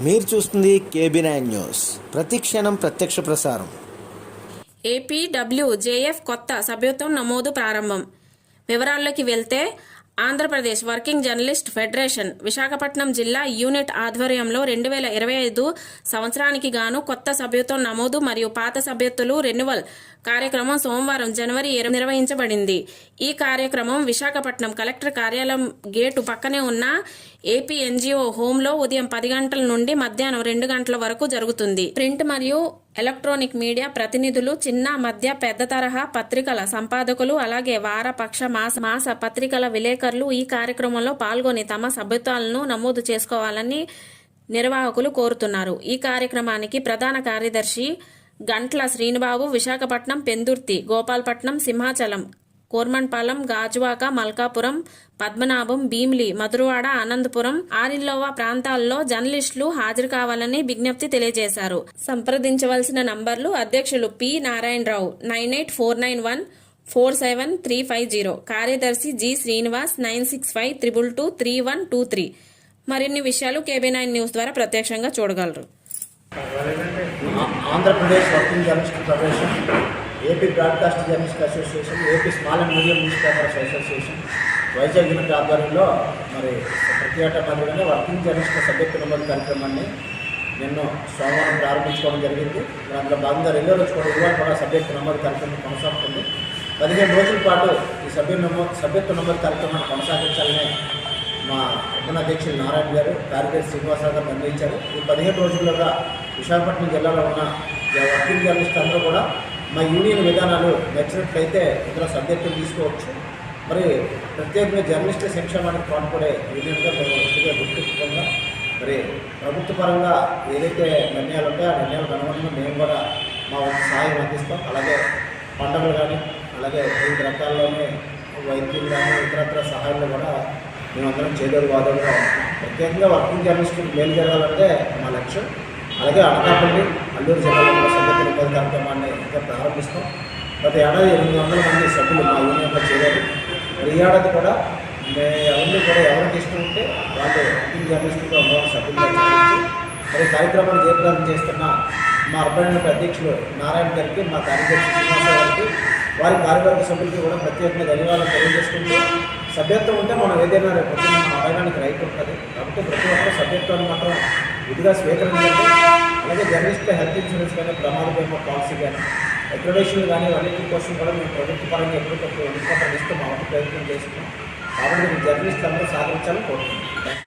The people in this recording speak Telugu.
మీరు చూస్తుంది కేబీ నైన్ న్యూస్. ప్రతి క్షణం ప్రత్యక్ష ప్రసారం. ఏపీడబ్ల్యూజేఎఫ్ కొత్త సభ్యత్వం నమోదు ప్రారంభం. వివరాల్లోకి వెళ్తే Andhra Pradesh working journalist federation Visakhapatnam జిల్లా యూనిట్ ఆధ్వర్యంలో రెండు వేల ఇరవై ఐదు సంవత్సరానికి గాను కొత్త సభ్యత్వం నమోదు మరియు పాత సభ్యత్తులు రెన్యువల్ కార్యక్రమం సోమవారం జనవరి ఇరవై నిర్వహించబడింది. ఈ కార్యక్రమం విశాఖపట్నం కలెక్టర్ కార్యాలయం గేటు పక్కనే ఉన్న ఏపీ ఎన్జిఓ హోంలో ఉదయం పది గంటల నుండి మధ్యాహ్నం రెండు గంటల వరకు జరుగుతుంది. ప్రింట్ మరియు ఎలక్ట్రానిక్ మీడియా ప్రతినిధులు చిన్న మధ్య పెద్ద తరహా పత్రికల సంపాదకులు అలాగే వార పక్ష మాస మాస పత్రికల విలేకరులు ఈ కార్యక్రమంలో పాల్గొని తమ సభ్యత్వాలను నమోదు చేసుకోవాలని నిర్వాహకులు కోరుతున్నారు. ఈ కార్యక్రమానికి ప్రధాన కార్యదర్శి గంట్ల శ్రీనిబాబు విశాఖపట్నం పెందుర్తి గోపాల్పట్నం సింహాచలం కోర్మన్పాలెం గాజువాక మల్కాపురం పద్మనాభం భీమిలి మధురవాడ అనంతపురం ఆరిల్లోవా ప్రాంతాల్లో జర్నలిస్టులు హాజరు కావాలని విజ్ఞప్తి తెలియజేశారు. సంప్రదించవలసిన నంబర్లు అధ్యక్షులు P. Narayana Rao nine eight four nine one four seven three five zero కార్యదర్శి G. Srinivas nine six five triple two three one two three. మరిన్ని విషయాలు కేబీ నైన్ న్యూస్ ద్వారా ప్రత్యక్షంగా చూడగలరు. Andhra Pradesh working journalist federation AP broadcast journalist association AP small and medium newspapers association Vizag unit ఆధ్వర్యంలో మరి ప్రతి ఏటా మాదిరిగానే వర్కింగ్ జర్నలిస్ట్ సభ్యత్వ నమోదు కార్యక్రమాన్ని నిన్న సోమవారం ప్రారంభించుకోవడం జరిగింది. దాంట్లో భాగంగా రెండో రోజు కూడా ఇవాళ కూడా సభ్యత్వ నమోదు కార్యక్రమం కొనసాగుతుంది. పదిహేను రోజుల పాటు ఈ సభ్య నమోదు సభ్యత్వ నమోదు కార్యక్రమాన్ని కొనసాగించాలని మా ఉపన అధ్యక్షులు నారాయణ గారు కార్యదర్శి శ్రీనివాసరావు గారు నిర్ణయించారు. ఈ పదిహేను రోజుల్లోగా విశాఖపట్నం జిల్లాలో ఉన్న వర్కింగ్ జర్నలిస్ట్ అందరూ కూడా మా యూనియన్ విధానాలు నచ్చినట్లయితే ఇందులో సభ్యత్వం తీసుకోవచ్చు. మరి ప్రత్యేకంగా జర్నలిస్టుల సంక్షేమానికి పాల్పడే యూనియన్గా మేము వృత్తిగా గుర్తించకుండా మరి ప్రభుత్వ పరంగా ఏదైతే నిర్ణయాలు ఉంటాయో ఆ నిర్ణయాలకు అనుగుణంగా మేము కూడా మా వంతు సహాయం అందిస్తాం. అలాగే పండుగలు కానీ అలాగే వివిధ రకాల్లోనే వైద్యులు కానీ ఇతరత్ర సహాయాలు కూడా మేమందరం చేదోడు వాదోడుగా ప్రత్యేకంగా వర్కింగ్ జర్నలిస్టులకు మేలు జరగాలంటే మా లక్ష్యం. అలాగే అనకాపల్లి అల్లూరు జిల్లాలో కూడా సభ్యత నిబంధన కార్యక్రమాన్ని ఇంకా ప్రారంభిస్తాం. గత ఏడాది ఎనిమిది వందల మంది సభ్యులు మా యూనియన్లో చేరారు. మరి ఈ ఏడాది కూడా మే అవన్నీ కూడా ఎవరికి ఇష్టం ఉంటే వాళ్ళు వర్కింగ్ జర్నలిస్టులుగా ఉన్న సభ్యులుగా మరి కార్యక్రమాన్ని జయప్రదం చేస్తున్న మా అర్బన్ అధ్యక్షులు నారాయణ గారికి మా కార్యదర్శి శ్రీనివాసరావు గారికి వారి కార్యవర్గ సభ్యులకి కూడా ప్రత్యేకంగా ధన్యవాదాలు తెలియజేసుకుంటూ సభ్యత్వం ఉంటే మనం ఏదైనా రేపు పొద్దున్న మనం అడగడానికి రైట్ ఉంటుంది. కాబట్టి ప్రతి ఒక్కరు సభ్యత్వాన్ని మాత్రం విధిగా స్వీకరించండి. అలాగే జర్నలిస్ట్ హెల్త్ ఇన్సూరెన్స్ కానీ ప్రమాద బీమా పాలసీ కానీ అక్రిడేషన్ కానీ అన్నింటి కోసం కూడా మేము ప్రభుత్వ పరంగా ఎప్పటికప్పుడు ఎందుకంటే ఇస్తూ మా ప్రయత్నం చేస్తున్నాం. కాబట్టి మీరు జర్నలిస్టులు అందరూ సాధించాలని కోరుతున్నాం